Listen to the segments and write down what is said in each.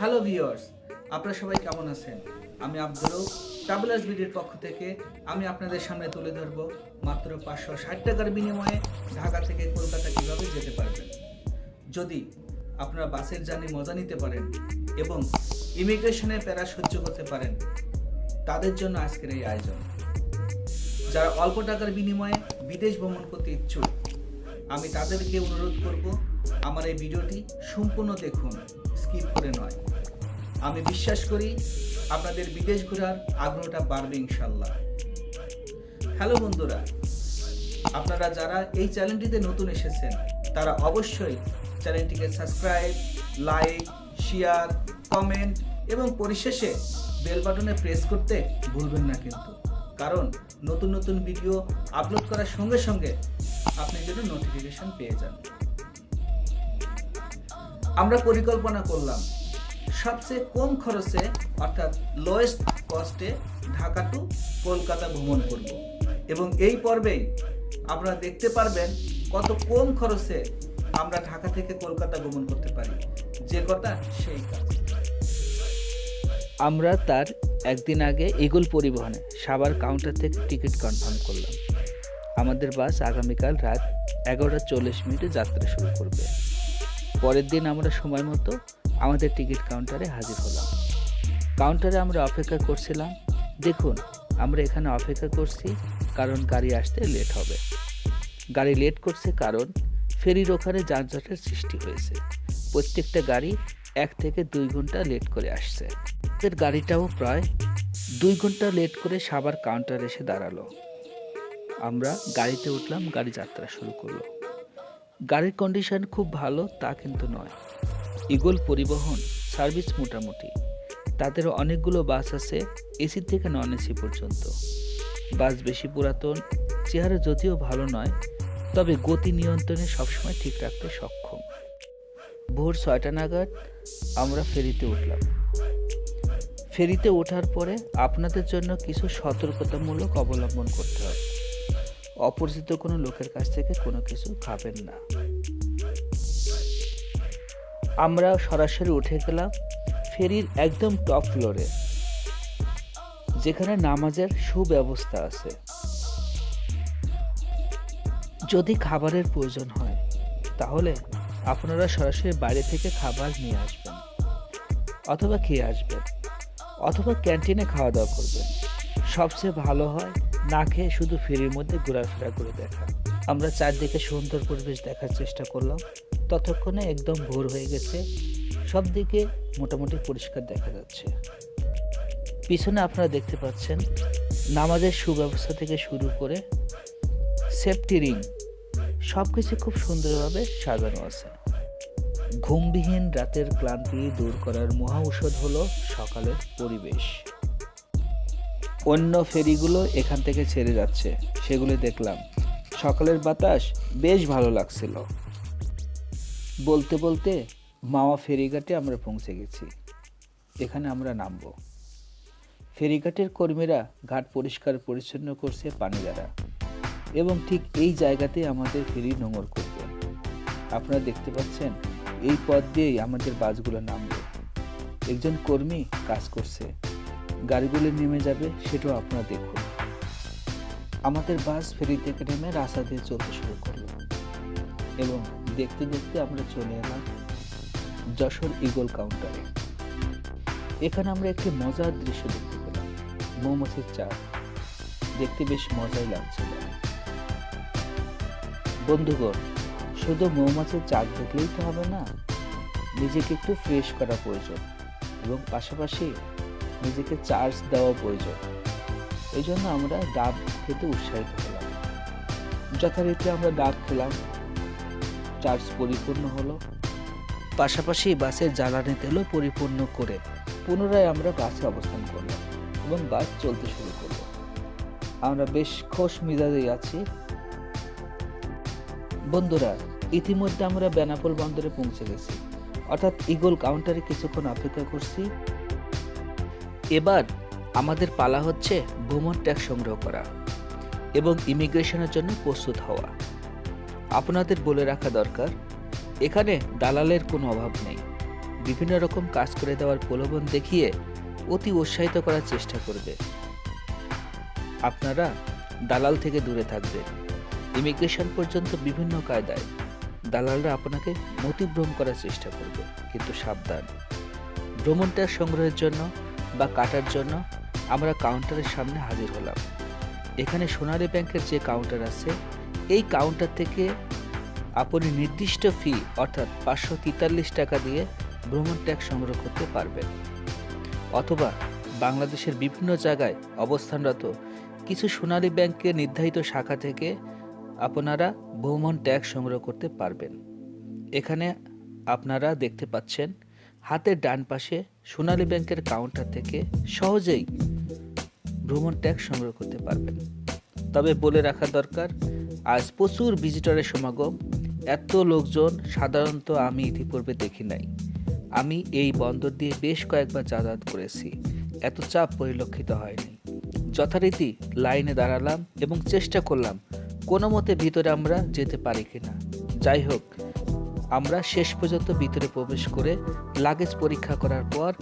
Hello viewers আপনারা সবাই কেমন আছেন? আমি আব্দুল ট্রাভেলার্স বিডির পক্ষ থেকে আমি আপনাদের সামনে তুলে ধরব মাত্র পাঁচশো ষাট টাকার বিনিময়ে ঢাকা থেকে কলকাতা কীভাবে যেতে পারবেন। যদি আপনারা বাসের জার্নি মজা নিতে পারেন এবং ইমিগ্রেশনে প্যারা সহ্য করতে পারেন, তাদের জন্য আজকের এই আয়োজন। যারা অল্প টাকার বিনিময়ে বিদেশ ভ্রমণ করতে ইচ্ছুক আমি তাদেরকে অনুরোধ করব, আমার এই ভিডিওটি সম্পূর্ণ দেখুন, স্কিপ করে নয়। আমি বিশ্বাস করি আপনাদের বিদেশ ঘোরার আগ্রহটা বাড়বে ইনশাল্লাহ। হ্যালো বন্ধুরা, আপনারা যারা এই চ্যানেলটিতে নতুন এসেছেন, তারা অবশ্যই চ্যানেলটিকে সাবস্ক্রাইব, লাইক, শেয়ার, কমেন্ট এবং পরিশেষে বেল বাটনে প্রেস করতে ভুলবেন না কিন্তু। কারণ নতুন নতুন ভিডিও আপলোড করার সঙ্গে সঙ্গে আপনি যেন নোটিফিকেশন পেয়ে যান। আমরা পরিকল্পনা করলাম, সবচেয়ে কম খরচে, অর্থাৎ লোয়েস্ট কস্টে ঢাকা টু কলকাতা ভ্রমণ করব। এবং এই পর্বেই আপনারা দেখতে পারবেন কত কম খরচে আমরা ঢাকা থেকে কলকাতা ভ্রমণ করতে পারি। যে কথা সেই কাজ। আমরা তার একদিন আগে ইগল পরিবহনে সাভার কাউন্টার থেকে টিকিট কনফার্ম করলাম। আমাদের বাস আগামীকাল রাত এগারোটা চল্লিশ মিনিটে যাত্রা শুরু করবে। পরের দিন আমরা সময় মতো আমাদের টিকিট কাউন্টারে হাজির হলাম। কাউন্টারে আমরা অপেক্ষা করছিলাম। দেখুন, আমরা এখানে অপেক্ষা করছি কারণ গাড়ি আসতে লেট হবে। গাড়ি লেট করছে কারণ ফেরির ওখানে যানজটের সৃষ্টি হয়েছে। প্রত্যেকটা গাড়ি এক থেকে দুই ঘণ্টা লেট করে আসছে। গাড়িটাও প্রায় দুই ঘণ্টা লেট করে সাবার কাউন্টার এসে দাঁড়াল। আমরা গাড়িতে উঠলাম, গাড়ি যাত্রা শুরু করল। গাড়ির কন্ডিশন খুব ভালো, তা কিন্তু নয়। ইগল পরিবহন সার্ভিস মোটামুটি। তাদের অনেকগুলো বাস আছে এসি থেকে নন এসি পর্যন্ত। বাস বেশি পুরাতন, চেহারা যদিও ভালো নয়, তবে গতি নিয়ন্ত্রণে সবসময় ঠিক রাখতে সক্ষম। ভোর ছয়টা নাগাদ আমরা ফেরিতে উঠলাম। ফেরিতে ওঠার পরে আপনাদের জন্য কিছু সতর্কতামূলক অবলম্বন করতে হবে। অপরিচিত কোনো লোকের কাছ থেকে কোনো কিছু খাবেন না। আমরা সরাসরি উঠে গেলাম ফেরির একদম টপ ফ্লোরে, যেখানে নামাজের সুব্যবস্থা আছে। যদি খাবারের প্রয়োজন হয়, তাহলে আপনারা সরাসরি বাইরে থেকে খাবার নিয়ে আসবেন, অথবা খেয়ে আসবেন, অথবা ক্যান্টিনে খাওয়া দাওয়া করবেন। সবচেয়ে ভালো হয় না খেয়ে শুধু ফেরির মধ্যে ঘোরাফেরা করে দেখা। আমরা চারদিকে সুন্দর পরিবেশ দেখার চেষ্টা করলাম। ততক্ষণে একদম ভোর হয়ে গেছে। সব দিকে মোটামুটি পরিষ্কার দেখা যাচ্ছে। পিছনে আপনারা দেখতে পাচ্ছেন, নামাজের সুব্যবস্থা থেকে শুরু করে সেফটি রিং সব কিছু খুব সুন্দরভাবে সাজানো আছে। ঘুমবিহীন রাতের ক্লান্তি দূর করার মহা ঔষধ হলো সকালের পরিবেশ। অন্য ফেরিগুলো এখান থেকে ছেড়ে যাচ্ছে, সেগুলো দেখলাম। সকালের বাতাস বেশ ভালো লাগছিল। বলতে বলতে মাওয়া ফেরিঘাটে আমরা পৌঁছে গেছি। এখানে আমরা নামবো। ফেরিঘাটের কর্মীরা ঘাট পরিষ্কার পরিচ্ছন্ন করছে পানি দ্বারা এবং ঠিক এই জায়গাতে আমাদের ফেরি নোঙর করবে। আপনারা দেখতে পাচ্ছেন, এই পথ দিয়েই আমাদের বাসগুলো নামবে। একজন কর্মী কাজ করছে। গাড়িগুলো নেমে যাবে, সেটাও আপনারা দেখুন। আমাদের বাস ফেরি থেকে নেমে রাস্তা দিয়ে চলতে শুরু করল। এবং দেখতে দেখতে আমরা চলে এলাম যশোর ইগল কাউন্টারে। এখানে আমরা একটি মজার দৃশ্য দেখতে পেলাম, মৌমাছির চাপ দেখতে বেশ মজাই লাগছিল বন্ধুগণ, শুধু মৌমাছির চাক দেখলেই তো হবে না, নিজেকে একটু ফ্রেশ করা প্রয়োজন। এবং পাশাপাশি নিজেকে চার্জ দেওয়া প্রয়োজন। এই জন্য আমরা ডাব খেতে উৎসাহিত হলাম। যথারীতি আমরা ডাব খেলাম। চার্জ পরিপূর্ণ হলো। পাশাপাশি বাসের জ্বালানি তেলও পরিপূর্ণ করে পুনরায় আমরা বাসে অবস্থান করলাম এবং বাস চলতে শুরু করল। আমরা বেশ খোশ মিজাজেই আছি। বন্ধুরা, ইতিমধ্যে আমরা বেনাপোল বন্দরে পৌঁছে গেছি। অর্থাৎ ইগল কাউন্টারে কিছুক্ষণ অপেক্ষা করছি। এবার আমাদের পালা হচ্ছে ভ্রমণ ট্যাক্স সংগ্রহ করা এবং ইমিগ্রেশনের জন্য প্রস্তুত হওয়া। আপনাদের বলে রাখা দরকার, এখানে দালালের কোনো অভাব নেই। বিভিন্ন রকম কাজ করে দেওয়ার প্রলোভন দেখিয়ে অতি উৎসাহিত করার চেষ্টা করবে। আপনারা দালাল থেকে দূরে থাকবেন ইমিগ্রেশন পর্যন্ত বিভিন্ন কায়দায় দালালরা আপনাকে মতিভ্রম করার চেষ্টা করবে, কিন্তু সাবধান। ভ্রমণটা সংগ্রহের জন্য বা কাটার জন্য আমরা কাউন্টারের সামনে হাজির হলাম। এখানে সোনালী ব্যাংকের যে কাউন্টার আছে, এই কাউন্টার থেকে আপনি নির্দিষ্ট ফি অর্থাৎ পাঁচশো তেতাল্লিশ টাকা দিয়ে ভ্রমণ ট্যাক্স সংগ্রহ করতে পারবেন। অথবা বাংলাদেশের বিভিন্ন জায়গায় অবস্থানরত কিছু সোনালী ব্যাংকের নির্ধারিত শাখা থেকে আপনারা ভ্রমণ ট্যাক্স সংগ্রহ করতে পারবেন। এখানে আপনারা দেখতে পাচ্ছেন হাতের ডান পাশে সোনালী ব্যাংকের কাউন্টার থেকে সহজেই ভ্রমণ ট্যাক্স সংগ্রহ করতে পারবেন। তবে বলে রাখা দরকার, আজ প্রচুর ভিজিটরের সমাগম। এত লোকজন, সাধারণত আমি ইতিপূর্বে দেখি নাই। আমি এই বন্দর দিয়ে বেশ কয়েকবার যাতায়াত করেছি। এত চাপ পরিলক্ষিত হয়নি। যথারীতি লাইনে দাঁড়ালাম এবং চেষ্টা করলাম, কোনো মতে ভিতরে আমরা যেতে পারি কিনা। যাই হোক আমরা শেষ পর্যন্ত ভিতরে প্রবেশ করে লাগেজ পরীক্ষা করার পর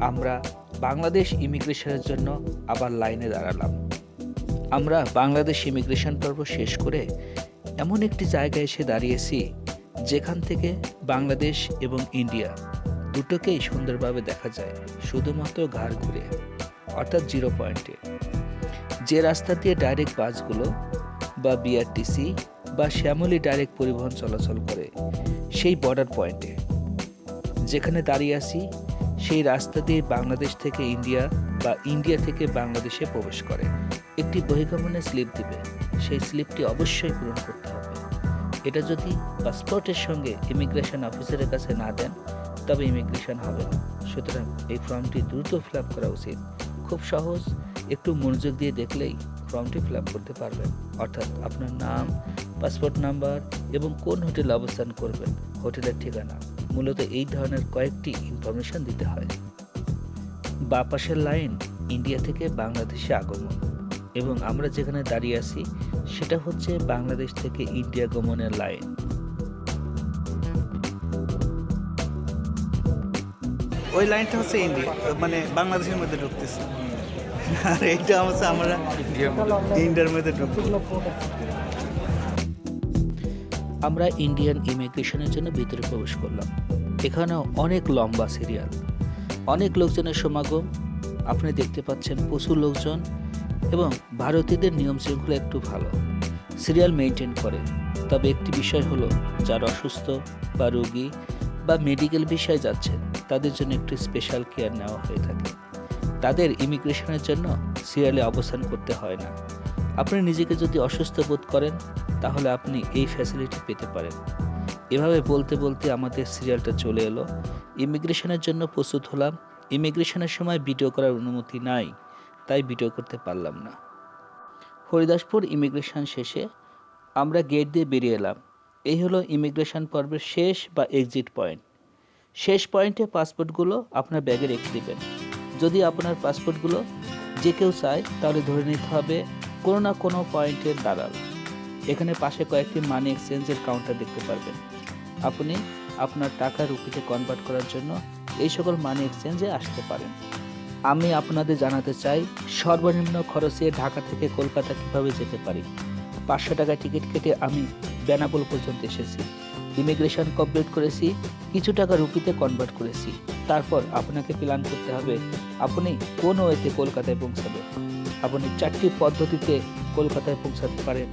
আমরা বাংলাদেশ ইমিগ্রেশনের জন্য আবার লাইনে দাঁড়ালাম। আমরা বাংলাদেশ ইমিগ্রেশন পর্ব শেষ করে এমন একটি জায়গায় এসে দাঁড়িয়েছি যেখান থেকে বাংলাদেশ এবং ইন্ডিয়া দুটোকেই সুন্দরভাবে দেখা যায়, শুধুমাত্র ঘাড় ঘুরে, অর্থাৎ জিরো পয়েন্টে যে রাস্তা দিয়ে ডাইরেক্ট বাসগুলো বা বিআরটিসি বা শ্যামলী ডাইরেক্ট পরিবহন চলাচল করে সেই বর্ডার পয়েন্টে যেখানে দাঁড়িয়ে আছি, সেই রাস্তা দিয়ে বাংলাদেশ থেকে ইন্ডিয়া বা ইন্ডিয়া থেকে বাংলাদেশে প্রবেশ করে। একটি বহিগমনের স্লিপ দিবে। সেই স্লিপটি অবশ্যই পূরণ করতে হবে। এটা যদি পাসপোর্টের সঙ্গে ইমিগ্রেশন অফিসারের কাছে না দেন, তবে ইমিগ্রেশন হবে না। সুতরাং এই ফর্মটি দ্রুত ফিল আপ করা উচিত। খুব সহজ। একটু মনোযোগ দিয়ে দেখলেই ফর্মটি ফিল আপ করতে পারবেন। অর্থাৎ আপনার নাম পাসপোর্ট নাম্বার এবং কোন হোটেলে অবস্থান করবেন। হোটেলের ঠিকানা। মূলত এই ধরনের কয়েকটি ইনফরমেশন দিতে হয়। বা পাশের লাইন ইন্ডিয়া থেকে বাংলাদেশে আগমন। এবং আমরা যেখানে দাঁড়িয়ে আছি সেটা হচ্ছে বাংলাদেশ থেকে ইন্ডিয়া গমনের লাইন ওই লাইনটা হচ্ছে ইন্ডিয়া মানে বাংলাদেশের মধ্যে ঢুকতেছে। আর এইটা হচ্ছে আমরা ইন্ডিয়ার মধ্যে ঢুকবো। আমরা ইন্ডিয়ান ইমিগ্রেশনের জন্য ভিতরে প্রবেশ করলাম। এখানেও অনেক লম্বা সিরিয়াল অনেক লোকজনের সমাগম, আপনি দেখতে পাচ্ছেন প্রচুর লোকজন এবং ভারতীয়দের নিয়ম শৃঙ্খলা একটু ভালো। সিরিয়াল মেনটেন করে। তবে একটি বিষয় হলো, যারা অসুস্থ বা রোগী বা মেডিকেল বিষয়ে যাচ্ছেন তাদের জন্য একটি স্পেশাল কেয়ার নেওয়া হয়ে থাকে। তাদের ইমিগ্রেশনের জন্য সিরিয়ালে অবস্থান করতে হয় না। আপনি নিজেকে যদি অসুস্থ বোধ করেন তাহলে আপনি এই ফ্যাসিলিটি পেতে পারেন। এভাবে বলতে বলতে আমাদের সিরিয়ালটা চলে এলো। ইমিগ্রেশনের জন্য প্রস্তুত হলাম। ইমিগ্রেশনের সময় ভিডিও করার অনুমতি নাই, তাই ভিডিও করতে পারলাম না। হরিদাসপুর ইমিগ্রেশন শেষে আমরা গেট দিয়ে বেরিয়ে এলাম। এই হলো ইমিগ্রেশন পর্বের শেষ বা এক্সিট পয়েন্ট শেষ পয়েন্টে পাসপোর্টগুলো আপনার ব্যাগে রেখে দেবেন। যদি আপনার পাসপোর্টগুলো যে কেউ চায়, তাহলে ধরে নিতে হবে কোনো না কোনো পয়েন্টের দালাল। এখানে পাশে কয়েকটি মানি এক্সচেঞ্জের কাউন্টার দেখতে পারবেন। আপনি আপনার টাকা রুপিতে কনভার্ট করার জন্য এই সকল মানি এক্সচেঞ্জে আসতে পারেন। আমি আপনাদের জানাতে চাই, সর্বনিম্ন খরচে ঢাকা থেকে কলকাতা কীভাবে যেতে পারি? পাঁচশো টাকা টিকিট কেটে আমি বেনাপোল পর্যন্ত এসেছি। ইমিগ্রেশন কমপ্লিট করেছি, কিছু টাকা রুপিতে কনভার্ট করেছি। তারপর আপনাকে প্ল্যান করতে হবে, আপনি কোন ওয়েতে কলকাতায় পৌঁছাবেন? আপনি চারটি পদ্ধতিতে কলকাতায় পৌঁছাতে পারেন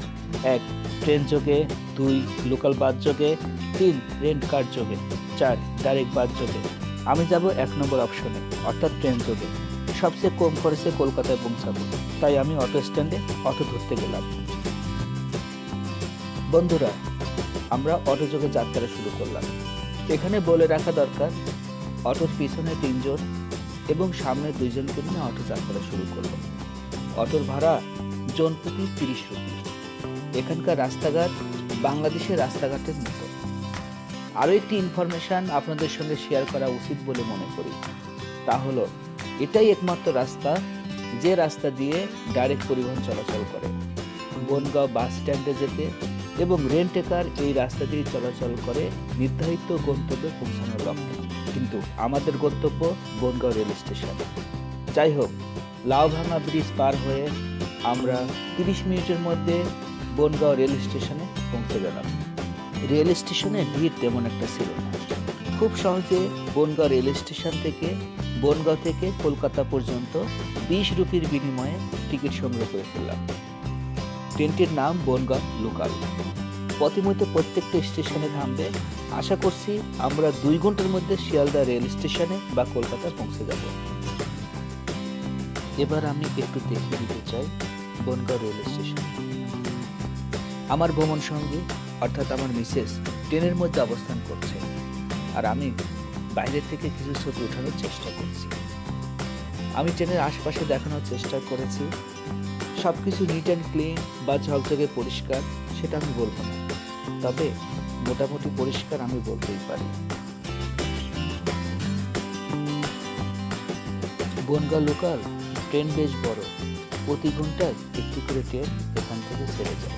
এক, ট্রেন যোগে। দুই, লোকাল বাস যোগে। তিন রেন্ট কার যোগে। চার, ডাইরেক্ট বাস যোগে। আমি যাব এক নম্বর অপশনে, অর্থাৎ ট্রেন যোগে। সবচেয়ে কম খরচে কলকাতায় পৌঁছাবো। তাই আমি অটো স্ট্যান্ডে অটো ধরতে গেলাম। বন্ধুরা, আমরা অটো যোগে যাত্রা শুরু করলাম। এখানে বলে রাখা দরকার, অটোর পিছনে তিনজন এবং সামনে দুইজনকে নিয়ে অটো যাত্রা শুরু করল অটোর ভাড়া জন প্রতি তিরিশ রুপি। এখানকার রাস্তাঘাট বাংলাদেশের রাস্তাঘাটের মতো। আরও একটি ইনফরমেশন আপনাদের সঙ্গে শেয়ার করা উচিত বলে মনে করি। তা হলো, এটাই একমাত্র রাস্তা যে রাস্তা দিয়ে ডাইরেক্ট পরিবহন চলাচল করে। বনগাঁও বাস স্ট্যান্ডে যেতে এবং রেন্টেকার এই রাস্তা দিয়ে চলাচল করে নির্ধারিত গন্তব্যে পৌঁছানোর লক্ষ্যে। কিন্তু আমাদের গন্তব্য বনগাঁও রেল স্টেশন। যাই হোক লাউভাঙা ব্রিজ পার হয়ে আমরা তিরিশ মিনিটের মধ্যে বনগাঁও রেল স্টেশনে পৌঁছে গেলাম। রেল স্টেশনে ভিড় তেমন একটা ছিল না। খুব সহজে বনগাঁও রেল স্টেশন থেকে, বনগাঁও থেকে কলকাতা পর্যন্ত বিশ রুপির বিনিময়ে টিকিট সংগ্রহ করে ফেললাম। ট্রেনটির নাম বনগাঁও লোকাল। পথিমধ্যে প্রত্যেকটা স্টেশনে থামবে আশা করছি আমরা দুই ঘণ্টার মধ্যে শিয়ালদা রেল স্টেশনে বা কলকাতা পৌঁছে যাব। এবার আমি একটু দেখিয়ে দিতে চাই বনগাঁও রেল স্টেশন। আমার ভ্রমণ সঙ্গী, অর্থাৎ আমার মিসেস, ট্রেনের মধ্যে অবস্থান করছে। আর আমি বাইরে থেকে কিছু ছবি ওঠানোর চেষ্টা করছি। আমি ট্রেনের আশপাশে দেখানোর চেষ্টা করেছি। সব কিছু নিট অ্যান্ড ক্লিন বা ঝকঝকে পরিষ্কার, সেটা আমি বলব না। তবে মোটামুটি পরিষ্কার আমি বলতেই পারি। বনগা লোকাল ট্রেন বেশ বড়। প্রতি ঘন্টায় একটি করে ট্রেন এখান থেকে ছেড়ে যায়।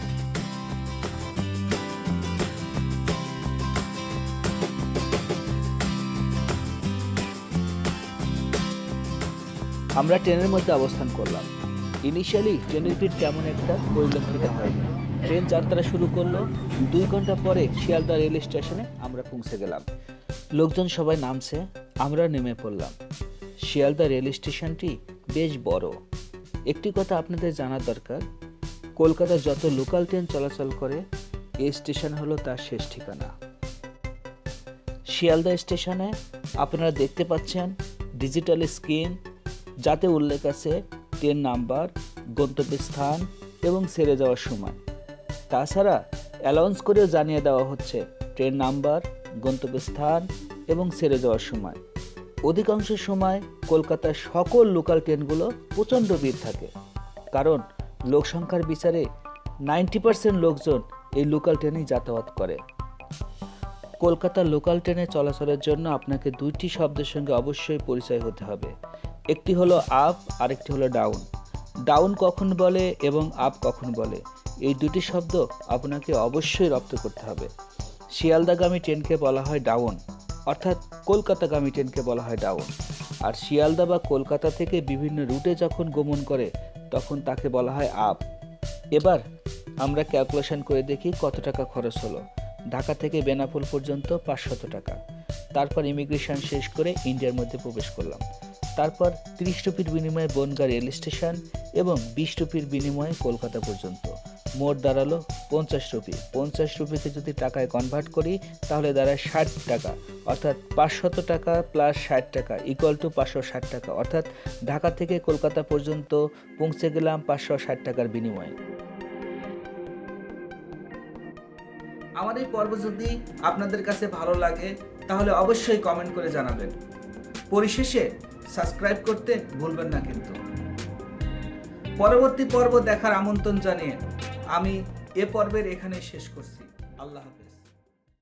আমরা ট্রেনের মধ্যে অবস্থান করলাম। ইনিশিয়ালি ট্রেনের ভিড় তেমন একটা পরিলক্ষিত হয়নি। ট্রেন যাত্রা শুরু করল। দুই ঘণ্টা পরে শিয়ালদা রেল স্টেশনে আমরা পৌঁছে গেলাম। লোকজন সবাই নামছে। আমরা নেমে পড়লাম। শিয়ালদা রেল স্টেশনটি বেশ বড়। একটি কথা আপনাদের জানা দরকার। কলকাতার যত লোকাল ট্রেন চলাচল করে, এই স্টেশন হলো তার শেষ ঠিকানা। শিয়ালদা স্টেশনে আপনারা দেখতে পাচ্ছেন ডিজিটাল স্ক্রিন যাতে উল্লেখ আছে ট্রেন নাম্বার গন্তব্যস্থান এবং সেরে যাওয়ার সময়। তাছাড়া অ্যালাউন্স করেও জানিয়ে দেওয়া হচ্ছে ট্রেন নাম্বার গন্তব্যস্থান এবং সেরে যাওয়ার সময়। অধিকাংশ সময় কলকাতার সকল লোকাল ট্রেনগুলো প্রচণ্ড ভিড় থাকে। কারণ লোক সংখ্যার বিচারে নাইনটি পার্সেন্ট লোকজন এই লোকাল ট্রেনেই যাতায়াত করে। কলকাতার লোকাল ট্রেনে চলাচলের জন্য আপনাকে দুইটি শব্দের সঙ্গে অবশ্যই পরিচয় হতে হবে। একটি হলো আপ আর একটি হলো ডাউন ডাউন কখন বলে এবং আপ কখন বলে? এই দুটি শব্দ আপনাকে অবশ্যই রপ্ত করতে হবে। শিয়ালদাগামী ট্রেনকে বলা হয় ডাউন অর্থাৎ কলকাতাগামী ট্রেনকে বলা হয় ডাউন। আর শিয়ালদা বা কলকাতা থেকে বিভিন্ন রুটে যখন গমন করে, তখন তাকে বলা হয় আপ। এবার আমরা ক্যালকুলেশন করে দেখি কত টাকা খরচ হলো। ঢাকা থেকে বেনাপোল পর্যন্ত পাঁচশত টাকা। তারপর ইমিগ্রেশন শেষ করে ইন্ডিয়ার মধ্যে প্রবেশ করলাম। তারপর তিরিশ টুপির বিনিময়ে বনগা রেল স্টেশন এবং বিশ টুপির বিনিময়ে কলকাতা পর্যন্ত। মোট দাঁড়াল পঞ্চাশ রুপি। পঞ্চাশ রুপিকে যদি টাকায় কনভার্ট করি, তাহলে দাঁড়ায় ষাট টাকা। অর্থাৎ পাঁচশত টাকা প্লাস ষাট টাকা ইকুয়াল টু পাঁচশো ষাট টাকা। অর্থাৎ ঢাকা থেকে কলকাতা পর্যন্ত পৌঁছে গেলাম পাঁচশো ষাট টাকার বিনিময়ে। আমার এই পর্ব যদি আপনাদের কাছে ভালো লাগে, তাহলে অবশ্যই কমেন্ট করে জানাবেন। পরিশেষে সাবস্ক্রাইব করতে ভুলবেন না কিন্তু। পরবর্তী পর্ব দেখার আমন্ত্রণ জানিয়ে আমি এ পর্বের এখানে শেষ করছি। আল্লাহ হাফেজ।